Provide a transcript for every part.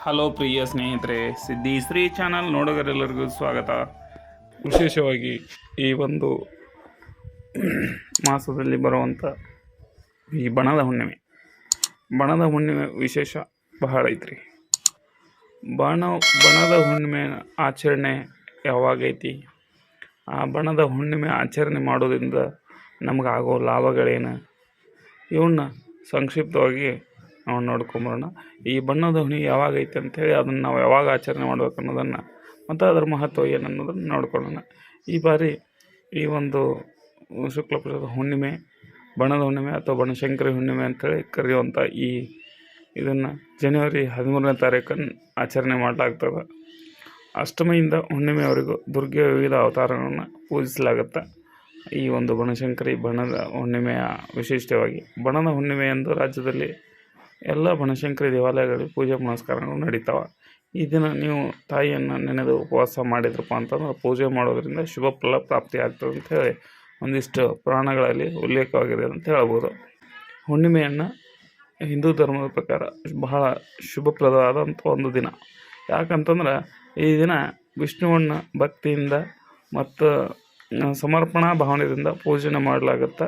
Hello ಪ್ರಿಯ ಸ್ನೇಹಿತರೆ, ಸಿದ್ಧಿ Shri channel ನೋಡುಗರೆಲ್ಲರಿಗೂ ಸ್ವಾಗತ. ವಿಶೇಷವಾಗಿ ಈ ಒಂದು ಮಾಸದಲ್ಲಿ ಬರುವಂಥ ಈ ಬಣದ ಹುಣ್ಣಿಮೆ. ಬಣದ ಹುಣ್ಣಿಮೆ ವಿಶೇಷ ಬಹಳ ಐತ್ರಿ. ಬಣ, ಬಣದ ಹುಣ್ಣಿಮೆ ಆಚರಣೆ ಯಾವಾಗೈತಿ ಆ ಬಣದ ಹುಣ್ಣಿಮೆ ಆಚರಣೆ ಮಾಡೋದ್ರಿಂದ ನಮಗಾಗೋ ಲಾಭಗಳೇನು? ಇವನ್ನ ಸಂಕ್ಷಿಪ್ತವಾಗಿ ನಾವು ನೋಡ್ಕೊಂಬರೋಣ. ಈ ಬಣ್ಣದ ಹುಣ್ಣಿ ಯಾವಾಗ ಐತೆ ಅಂಥೇಳಿ ಅದನ್ನು ನಾವು ಯಾವಾಗ ಆಚರಣೆ ಮಾಡಬೇಕು ಅನ್ನೋದನ್ನು ಮತ್ತು ಅದರ ಮಹತ್ವ ಏನು ಅನ್ನೋದನ್ನು ನೋಡ್ಕೊಳ್ಳೋಣ. ಈ ಬಾರಿ ಈ ಒಂದು ಶುಕ್ಲ ಪಕ್ಷದ ಹುಣ್ಣಿಮೆ ಬಣ್ಣದ ಹುಣ್ಣಿಮೆ ಅಥವಾ ಬನಶಂಕರಿ ಹುಣ್ಣಿಮೆ ಅಂಥೇಳಿ ಕರೆಯುವಂಥ ಈ ಇದನ್ನು ಜನವರಿ ಹದಿಮೂರನೇ ತಾರೀಕನ್ನು ಆಚರಣೆ ಮಾಡಲಾಗ್ತದೆ. ಅಷ್ಟಮಿಯಿಂದ ಹುಣ್ಣಿಮೆಯವರೆಗೂ ದುರ್ಗೆಯ ವಿವಿಧ ಅವತಾರಗಳನ್ನು ಪೂಜಿಸಲಾಗುತ್ತೆ ಈ ಒಂದು ಬಣಶಂಕರಿ ಬಣ್ಣದ ಹುಣ್ಣಿಮೆಯ ವಿಶಿಷ್ಟವಾಗಿ. ಬಣ್ಣದ ಹುಣ್ಣಿಮೆ ಎಂದು ರಾಜ್ಯದಲ್ಲಿ ಎಲ್ಲ ಬನಶಂಕರಿ ದೇವಾಲಯಗಳಲ್ಲಿ ಪೂಜೆ ಪುನಸ್ಕಾರಗಳು ನಡೀತಾವೆ. ಈ ದಿನ ನೀವು ತಾಯಿಯನ್ನು ನೆನೆದು ಉಪವಾಸ ಮಾಡಿದ್ರಪ್ಪ ಅಂತಂದ್ರೆ ಪೂಜೆ ಮಾಡೋದರಿಂದ ಶುಭ ಫಲ ಪ್ರಾಪ್ತಿ ಆಗ್ತದೆ ಅಂತ ಹೇಳಿ ಒಂದಿಷ್ಟು ಪುರಾಣಗಳಲ್ಲಿ ಉಲ್ಲೇಖವಾಗಿದೆ ಅಂತ ಹೇಳ್ಬೋದು. ಹುಣ್ಣಿಮೆಯನ್ನು ಹಿಂದೂ ಧರ್ಮದ ಪ್ರಕಾರ ಬಹಳ ಶುಭಪ್ರದವಾದಂಥ ಒಂದು ದಿನ. ಯಾಕಂತಂದ್ರೆ ಈ ದಿನ ವಿಷ್ಣುವನ್ನು ಭಕ್ತಿಯಿಂದ ಮತ್ತು ಸಮರ್ಪಣಾ ಭಾವನೆಯಿಂದ ಪೂಜನೆ ಮಾಡಲಾಗುತ್ತೆ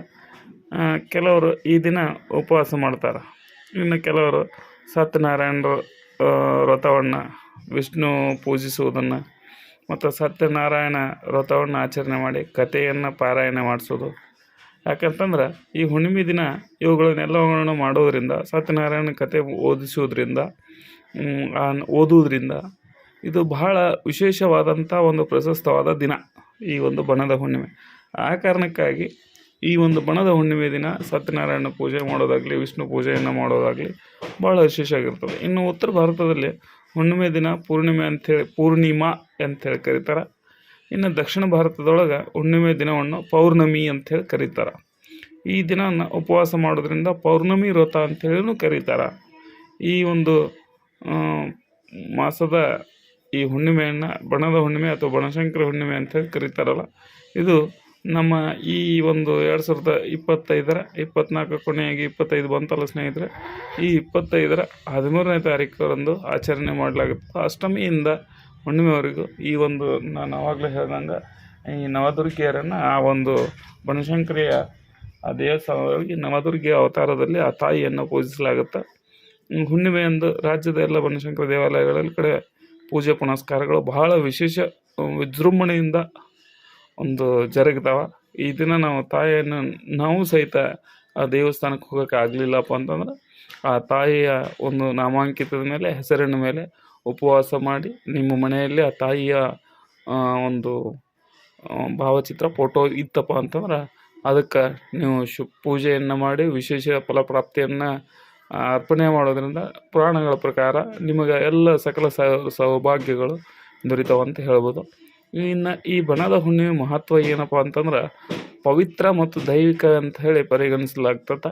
ಕೆಲವರು ಈ ದಿನ ಉಪವಾಸ ಮಾಡ್ತಾರೆ. ಇನ್ನು ಕೆಲವರು ಸತ್ಯನಾರಾಯಣರು ವ್ರತವನ್ನು ವಿಷ್ಣು ಪೂಜಿಸುವುದನ್ನು ಮತ್ತು ಸತ್ಯನಾರಾಯಣ ವ್ರತವನ್ನು ಆಚರಣೆ ಮಾಡಿ ಕಥೆಯನ್ನು ಪಾರಾಯಣ ಮಾಡಿಸೋದು. ಯಾಕಂತಂದ್ರೆ ಈ ಹುಣ್ಣಿಮೆ ದಿನ ಇವುಗಳನ್ನೆಲ್ಲವನ್ನು ಮಾಡೋದರಿಂದ, ಸತ್ಯನಾರಾಯಣ ಕಥೆ ಓದಿಸೋದ್ರಿಂದ ಓದುವುದರಿಂದ ಇದು ಬಹಳ ವಿಶೇಷವಾದಂಥ ಒಂದು ಪ್ರಶಸ್ತವಾದ ದಿನ ಈ ಒಂದು ಬಣದ ಹುಣ್ಣಿಮೆ. ಆ ಕಾರಣಕ್ಕಾಗಿ ಈ ಒಂದು ಬಣದ ಹುಣ್ಣಿಮೆ ದಿನ ಸತ್ಯನಾರಾಯಣ ಪೂಜೆ ಮಾಡೋದಾಗಲಿ, ವಿಷ್ಣು ಪೂಜೆಯನ್ನು ಮಾಡೋದಾಗಲಿ ಭಾಳ ವಿಶೇಷ ಆಗಿರ್ತದೆ. ಇನ್ನು ಉತ್ತರ ಭಾರತದಲ್ಲಿ ಹುಣ್ಣಿಮೆ ದಿನ ಪೂರ್ಣಿಮೆ ಅಂಥೇಳಿ ಪೂರ್ಣಿಮಾ ಅಂಥೇಳಿ ಕರೀತಾರೆ. ಇನ್ನು ದಕ್ಷಿಣ ಭಾರತದೊಳಗೆ ಹುಣ್ಣಿಮೆ ದಿನವನ್ನು ಪೌರ್ಣಮಿ ಅಂಥೇಳಿ ಕರೀತಾರೆ. ಈ ದಿನವನ್ನು ಉಪವಾಸ ಮಾಡೋದ್ರಿಂದ ಪೌರ್ಣಮಿ ವ್ರತ ಅಂಥೇಳಿನೂ ಕರೀತಾರೆ. ಈ ಒಂದು ಮಾಸದ ಈ ಹುಣ್ಣಿಮೆಯನ್ನು ಬಣದ ಹುಣ್ಣಿಮೆ ಅಥವಾ ಬಣಶಂಕರ ಹುಣ್ಣಿಮೆ ಅಂತೇಳಿ ಕರೀತಾರಲ್ಲ. ಇದು ನಮ್ಮ ಈ ಒಂದು ಎರಡು ಸಾವಿರದ ಇಪ್ಪತ್ತೈದರ ಇಪ್ಪತ್ನಾಲ್ಕು ಕೊನೆಯಾಗಿ ಇಪ್ಪತ್ತೈದು ಬಂತಲ್ಲ ಸ್ನೇಹಿತರೆ, ಈ ಇಪ್ಪತ್ತೈದರ ಹದಿಮೂರನೇ ತಾರೀಕರಂದು ಆಚರಣೆ ಮಾಡಲಾಗುತ್ತೆ. ಅಷ್ಟಮಿಯಿಂದ ಹುಣ್ಣಿಮೆವರೆಗೂ ಈ ಒಂದು ನಾನು ಆವಾಗಲೇ ಹೇಳ್ದಂಗೆ ಈ ನವದುರ್ಗಿಯರನ್ನು ಆ ಒಂದು ಬನಶಂಕರಿಯ ಆ ದೇವಸ್ಥಾನದಲ್ಲಿ ನವದುರ್ಗಿಯ ಅವತಾರದಲ್ಲಿ ಆ ತಾಯಿಯನ್ನು ಪೂಜಿಸಲಾಗುತ್ತೆ. ಹುಣ್ಣಿಮೆಯಂದು ರಾಜ್ಯದ ಎಲ್ಲ ಬನಶಂಕರ ದೇವಾಲಯಗಳಲ್ಲಿ ಕಡೆ ಪೂಜೆ ಪುನಸ್ಕಾರಗಳು ಬಹಳ ವಿಶೇಷ ವಿಜೃಂಭಣೆಯಿಂದ ಒಂದು ಜರುಗ್ತಾವ ಈ ದಿನ ನಾವು ತಾಯಿಯನ್ನು, ನಾವು ಸಹಿತ ಆ ದೇವಸ್ಥಾನಕ್ಕೆ ಹೋಗೋಕೆ ಆಗಲಿಲ್ಲಪ್ಪ ಅಂತಂದ್ರೆ, ಆ ತಾಯಿಯ ಒಂದು ನಾಮಾಂಕಿತದ ಮೇಲೆ, ಹೆಸರಿನ ಮೇಲೆ ಉಪವಾಸ ಮಾಡಿ, ನಿಮ್ಮ ಮನೆಯಲ್ಲಿ ಆ ತಾಯಿಯ ಒಂದು ಭಾವಚಿತ್ರ, ಫೋಟೋ ಇತ್ತಪ್ಪ ಅಂತಂದ್ರೆ, ಅದಕ್ಕೆ ನೀವು ಶು, ಪೂಜೆಯನ್ನು ಮಾಡಿ, ವಿಶೇಷ ಫಲಪ್ರಾಪ್ತಿಯನ್ನು ಅರ್ಪಣೆ ಮಾಡೋದ್ರಿಂದ ಪುರಾಣಗಳ ಪ್ರಕಾರ ನಿಮಗೆ ಎಲ್ಲ ಸಕಲ ಸೌಭಾಗ್ಯಗಳು ದೊರೀತಾವಂತ ಹೇಳ್ಬೋದು. ಇನ್ನು ಈ ಬಣದ ಹುಣ್ಣಿಮೆ ಮಹತ್ವ ಏನಪ್ಪ ಅಂತಂದ್ರೆ ಪವಿತ್ರ ಮತ್ತು ದೈವಿಕ ಅಂತ ಹೇಳಿ ಪರಿಗಣಿಸಲಾಗ್ತದೆ.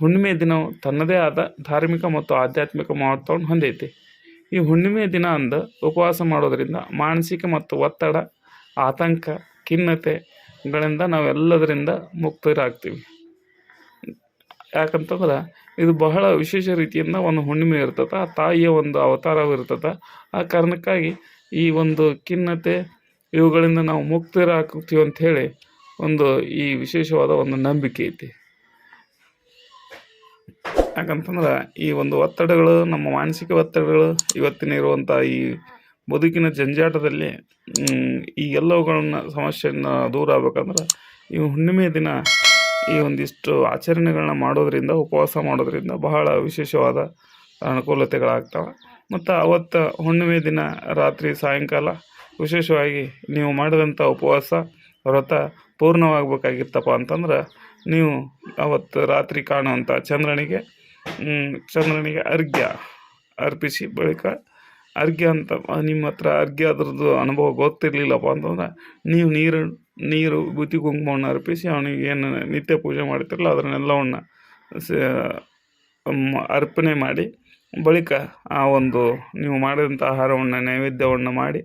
ಹುಣ್ಣಿಮೆ ದಿನವು ತನ್ನದೇ ಆದ ಧಾರ್ಮಿಕ ಮತ್ತು ಆಧ್ಯಾತ್ಮಿಕ ಮಹತ್ವವನ್ನು ಹೊಂದೈತಿ. ಈ ಹುಣ್ಣಿಮೆ ದಿನ ಅಂದು ಉಪವಾಸ ಮಾಡೋದರಿಂದ ಮಾನಸಿಕ ಮತ್ತು ಒತ್ತಡ, ಆತಂಕ ಖಿನ್ನತೆಗಳಿಂದ ನಾವೆಲ್ಲದರಿಂದ ಮುಕ್ತರಾಗ್ತೀವಿ. ಯಾಕಂತಂದ್ರೆ ಇದು ಬಹಳ ವಿಶೇಷ ರೀತಿಯಿಂದ ಒಂದು ಹುಣ್ಣಿಮೆ ಇರ್ತದೆ ಆ ತಾಯಿಯ ಒಂದು ಅವತಾರವಿರ್ತದೆ ಆ ಕಾರಣಕ್ಕಾಗಿ ಈ ಒಂದು ಖಿನ್ನತೆ ಇವುಗಳಿಂದ ನಾವು ಮುಕ್ತರಾಗ್ತೀವಿ ಹೇಳಿ ಒಂದು ಈ ವಿಶೇಷವಾದ ಒಂದು ನಂಬಿಕೆ ಐತಿ. ಯಾಕಂತಂದ್ರೆ ಈ ಒಂದು ಒತ್ತಡಗಳು, ನಮ್ಮ ಮಾನಸಿಕ ಒತ್ತಡಗಳು ಇವತ್ತಿನ ಇರುವಂಥ ಈ ಬದುಕಿನ ಜಂಜಾಟದಲ್ಲಿ ಈ ಎಲ್ಲವುಗಳನ್ನ ಸಮಸ್ಯೆಯನ್ನು ದೂರ ಆಗ್ಬೇಕಂದ್ರೆ ಈ ಹುಣ್ಣಿಮೆ ದಿನ ಈ ಒಂದಿಷ್ಟು ಆಚರಣೆಗಳನ್ನ ಮಾಡೋದರಿಂದ, ಉಪವಾಸ ಮಾಡೋದರಿಂದ ಬಹಳ ವಿಶೇಷವಾದ ಅನುಕೂಲತೆಗಳಾಗ್ತವೆ. ಮತ್ತು ಅವತ್ತು ಹುಣ್ಣಿಮೆ ದಿನ ರಾತ್ರಿ ಸಾಯಂಕಾಲ ವಿಶೇಷವಾಗಿ ನೀವು ಮಾಡಿದಂಥ ಉಪವಾಸ, ವ್ರತ ಪೂರ್ಣವಾಗಬೇಕಾಗಿತ್ತಪ್ಪ ಅಂತಂದ್ರೆ, ನೀವು ಅವತ್ತು ರಾತ್ರಿ ಕಾಣುವಂಥ ಚಂದ್ರನಿಗೆ ಚಂದ್ರನಿಗೆ ಅರ್ಘ್ಯ ಅರ್ಪಿಸಿ ಬಳಿಕ ಅರ್ಘ್ಯ ಅಂತ ನಿಮ್ಮ ಹತ್ರ ಅರ್ಘ್ಯ ಅದ್ರದ್ದು ಅನುಭವ ಗೊತ್ತಿರಲಿಲ್ಲಪ್ಪ ಅಂತಂದ್ರೆ, ನೀವು ನೀರು ನೀರು ಬುತ್ತಿ ಕುಂಕುಮವನ್ನು ಅರ್ಪಿಸಿ ಅವನಿಗೆ ಏನು ನಿತ್ಯ ಪೂಜೆ ಮಾಡ್ತಿರಲ್ಲ ಅದನ್ನೆಲ್ಲವನ್ನು ಅರ್ಪಣೆ ಮಾಡಿ ಬಳಿಕ ಆ ಒಂದು ನೀವು ಮಾಡಿದಂಥ ಆಹಾರವನ್ನು, ನೈವೇದ್ಯವನ್ನು ಮಾಡಿ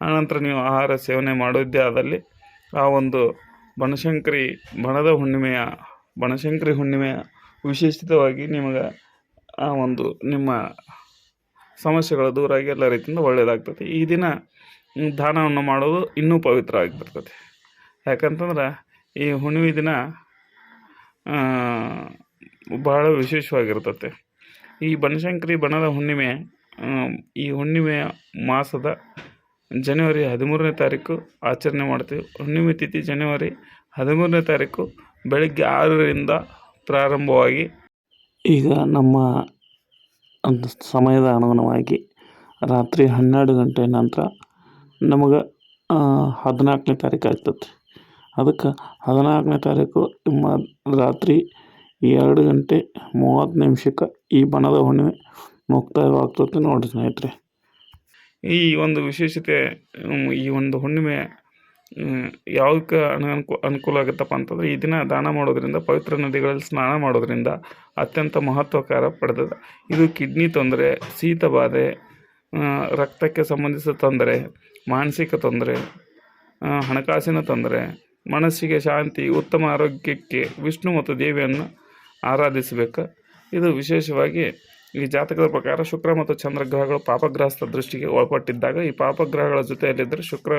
ಆನಂತರ ನೀವು ಆಹಾರ ಸೇವನೆ ಮಾಡೋದೇ ಆದಲ್ಲಿ ಆ ಒಂದು ಬನಶಂಕರಿ, ಬಣದ ಹುಣ್ಣಿಮೆಯ, ಬನಶಂಕರಿ ಹುಣ್ಣಿಮೆಯ ವಿಶೇಷಿತವಾಗಿ ನಿಮಗೆ ಆ ಒಂದು ನಿಮ್ಮ ಸಮಸ್ಯೆಗಳು ದೂರ ಆಗಿ ಎಲ್ಲ ರೀತಿಯಿಂದ ಒಳ್ಳೆಯದಾಗ್ತದೆ. ಈ ದಿನ ದಾನವನ್ನು ಮಾಡೋದು ಇನ್ನೂ ಪವಿತ್ರ ಆಗಿಬಿಡ್ತದೆ ಯಾಕಂತಂದ್ರೆ ಈ ಹುಣ್ಣಿಮೆ ದಿನ ಬಹಳ ವಿಶೇಷವಾಗಿರ್ತದೆ. ಈ ಬನಶಂಕರಿ, ಬಣದ ಹುಣ್ಣಿಮೆ ಈ ಹುಣ್ಣಿಮೆಯ ಮಾಸದ ಜನವರಿ ಹದಿಮೂರನೇ ತಾರೀಕು ಆಚರಣೆ ಮಾಡ್ತೀವಿ. ಹುಣ್ಣಿಮೆ ತಿಥಿ ಜನವರಿ ಹದಿಮೂರನೇ ತಾರೀಕು ಬೆಳಗ್ಗೆ ಆರರಿಂದ ಪ್ರಾರಂಭವಾಗಿ ಈಗ ನಮ್ಮ ಸಮಯದ ಅನುಗುಣವಾಗಿ ರಾತ್ರಿ ಹನ್ನೆರಡು ಗಂಟೆ ನಂತರ ನಮಗೆ ಹದಿನಾಲ್ಕನೇ ತಾರೀಕು ಆಗ್ತದೆ. ಅದಕ್ಕೆ ಹದಿನಾಲ್ಕನೇ ತಾರೀಕು ಮ, ರಾತ್ರಿ ಎರಡು ಗಂಟೆ ಮೂವತ್ತು ನಿಮಿಷಕ್ಕೆ ಈ ಬಣದ ಹುಣ್ಣಿಮೆ ಮುಕ್ತಾಯವಾಗ್ತದೆ ನೋಡಿ ಸ್ನೇಹಿತರೆ. ಈ ಒಂದು ವಿಶೇಷತೆ ಈ ಒಂದು ಹುಣ್ಣಿಮೆ ಯಾವುದಕ್ಕೆ ಅನುಕೂ ಅನುಕೂಲ ಆಗುತ್ತಪ್ಪ ಅಂತಂದ್ರೆ, ಈ ದಿನ ದಾನ ಮಾಡೋದರಿಂದ, ಪವಿತ್ರ ನದಿಗಳಲ್ಲಿ ಸ್ನಾನ ಮಾಡೋದರಿಂದ ಅತ್ಯಂತ ಮಹತ್ವಕಾರ ಪಡೆದದ. ಇದು ಕಿಡ್ನಿ ತೊಂದರೆ, ಶೀತ ಬಾಧೆ ರಕ್ತಕ್ಕೆ ಸಂಬಂಧಿಸಿದ ತೊಂದರೆ, ಮಾನಸಿಕ ತೊಂದರೆ ಹಣಕಾಸಿನ ತೊಂದರೆ, ಮನಸ್ಸಿಗೆ ಶಾಂತಿ, ಉತ್ತಮ ಆರೋಗ್ಯಕ್ಕೆ ವಿಷ್ಣು ಮತ್ತು ದೇವಿಯನ್ನು ಆರಾಧಿಸಬೇಕು. ಇದು ವಿಶೇಷವಾಗಿ ಈ ಜಾತಕದ ಪ್ರಕಾರ ಶುಕ್ರ ಮತ್ತು ಚಂದ್ರ ಗ್ರಹಗಳು ಪಾಪಗ್ರಹಸ್ಥ ದೃಷ್ಟಿಗೆ ಒಳಪಟ್ಟಿದ್ದಾಗ ಈ ಪಾಪಗ್ರಹಗಳ ಜೊತೆಯಲ್ಲಿದ್ದರೆ ಶುಕ್ರ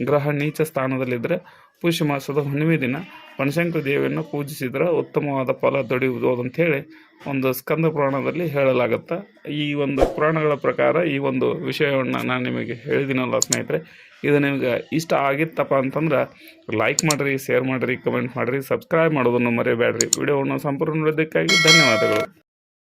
ಗ್ರಹ ನೀಚ ಸ್ಥಾನದಲ್ಲಿದ್ದರೆ ಪುಷ್ಯ ಮಾಸದ ಹುಣ್ಣಿಮೆ ದಿನ ಬನಶಂಕರ ದೇವಿಯನ್ನು ಪೂಜಿಸಿದರೆ ಉತ್ತಮವಾದ ಫಲ ದೊರೆಯುವುದು ಅಂಥೇಳಿ ಒಂದು ಸ್ಕಂದ ಪುರಾಣದಲ್ಲಿ ಹೇಳಲಾಗುತ್ತೆ ಈ ಒಂದು ಪುರಾಣಗಳ ಪ್ರಕಾರ ಈ ಒಂದು ವಿಷಯವನ್ನು ನಾನು ನಿಮಗೆ ಹೇಳಿದ್ದೀನಲ್ಲ ಸ್ನೇಹಿತರೆ, ಇದು ನಿಮಗೆ ಇಷ್ಟ ಆಗಿತ್ತಪ್ಪ ಅಂತಂದ್ರೆ ಲೈಕ್ ಮಾಡಿರಿ ಶೇರ್ ಮಾಡಿರಿ ಕಮೆಂಟ್ ಮಾಡಿರಿ ಸಬ್ಸ್ಕ್ರೈಬ್ ಮಾಡೋದನ್ನು ಮರೆಯಬೇಡ್ರಿ ವಿಡಿಯೋವನ್ನು ಸಂಪೂರ್ಣ ನೋಡೋದಕ್ಕಾಗಿ ಧನ್ಯವಾದಗಳು.